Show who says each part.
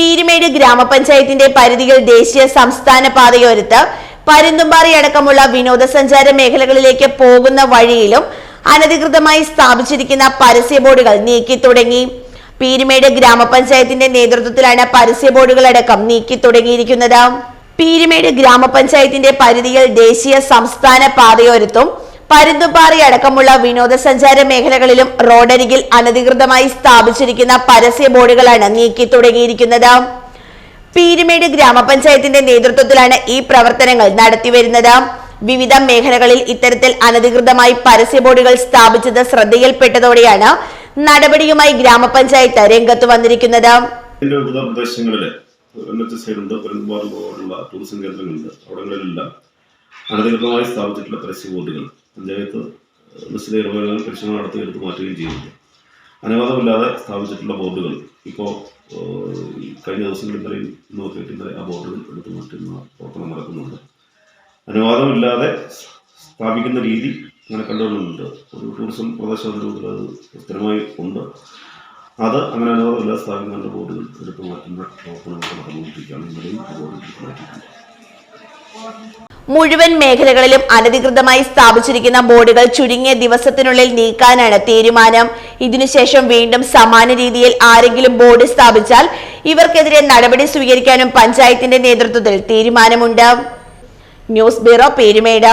Speaker 1: പീരുമേട് ഗ്രാമപഞ്ചായത്തിന്റെ പരിധികൾ ദേശീയ സംസ്ഥാന പാതയോരത്ത് പരുന്തുംപാറി അടക്കമുള്ള വിനോദസഞ്ചാര മേഖലകളിലേക്ക് പോകുന്ന വഴിയിലും അനധികൃതമായി സ്ഥാപിച്ചിരിക്കുന്ന പരസ്യ ബോർഡുകൾ നീക്കി തുടങ്ങി. പീരുമേട് ഗ്രാമപഞ്ചായത്തിന്റെ നേതൃത്വത്തിലാണ് പരസ്യ ബോർഡുകളടക്കം നീക്കി തുടങ്ങിയിരിക്കുന്നത്. പീരുമേട് ഗ്രാമപഞ്ചായത്തിന്റെ പരിധിയിൽ ദേശീയ സംസ്ഥാന പാതയോരത്തും പരുന്തുപാറി അടക്കമുള്ള വിനോദസഞ്ചാര മേഖലകളിലും റോഡരികിൽ അനധികൃതമായി സ്ഥാപിച്ചിരിക്കുന്ന പരസ്യ ബോർഡുകളാണ് നീക്കി തുടങ്ങിയിരിക്കുന്നത്. പീരുമേട് ഗ്രാമപഞ്ചായത്തിന്റെ നേതൃത്വത്തിലാണ് ഈ പ്രവർത്തനങ്ങൾ നടത്തിവരുന്നത്. വിവിധ മേഖലകളിൽ ഇത്തരത്തിൽ അനധികൃതമായി പരസ്യ ബോർഡുകൾ സ്ഥാപിച്ചത് ശ്രദ്ധയിൽപ്പെട്ടതോടെയാണ് നടപടിയുമായി ഗ്രാമപഞ്ചായത്ത് രംഗത്ത് വന്നിരിക്കുന്നത്.
Speaker 2: ടൂറിസം കേന്ദ്രങ്ങളുണ്ട്. അവിടങ്ങളിലെല്ലാം അനധികൃതമായി സ്ഥാപിച്ചിട്ടുള്ള പരസ്യ ബോർഡുകൾ. പഞ്ചായത്ത് നിശ്ചിത ഇടവേളകൾ പരിശോധന നടത്തി എടുത്ത് മാറ്റുകയും ചെയ്യുന്നുണ്ട്. അനുവാദമില്ലാതെ സ്ഥാപിച്ചിട്ടുള്ള ബോർഡുകൾ. ഇപ്പോൾ കഴിഞ്ഞ ദിവസങ്ങളിൽ ഇന്നലെയും ഇന്ന് നോക്കിയിട്ട് ഇന്നലെ ആ ബോർഡുകൾ എടുത്ത് മാറ്റുന്ന പ്രവർത്തനം നടക്കുന്നുണ്ട്. അനുവാദമില്ലാതെ സ്ഥാപിക്കുന്ന രീതി അങ്ങനെ കണ്ടുകൊണ്ടുണ്ട് ഒരു ടൂറിസം പ്രദേശത്തിൽ അത് സ്ഥിരമായി ഉണ്ട്. അത് അങ്ങനെ അനുവാദമില്ലാതെ സ്ഥാപിക്കുന്ന ബോർഡുകൾ എടുത്ത് മാറ്റുന്ന പ്രവർത്തനങ്ങൾ നടന്നുകൊണ്ടിരിക്കുകയാണ്. ഇന്നലെയും ബോർഡ് മാറ്റിയിട്ടുണ്ട്.
Speaker 1: മുഴുവൻ മേഖലകളിലും അനധികൃതമായി സ്ഥാപിച്ചിരിക്കുന്ന ബോർഡുകൾ ചുരുങ്ങിയ ദിവസത്തിനുള്ളിൽ നീക്കാനാണ് തീരുമാനം. ഇതിനുശേഷം വീണ്ടും സമാന രീതിയിൽ ആരെങ്കിലും ബോർഡ് സ്ഥാപിച്ചാൽ ഇവർക്കെതിരെ നടപടി സ്വീകരിക്കാനും പഞ്ചായത്തിന്റെ നേതൃത്വത്തിൽ തീരുമാനമുണ്ട്. News bureau Peermade.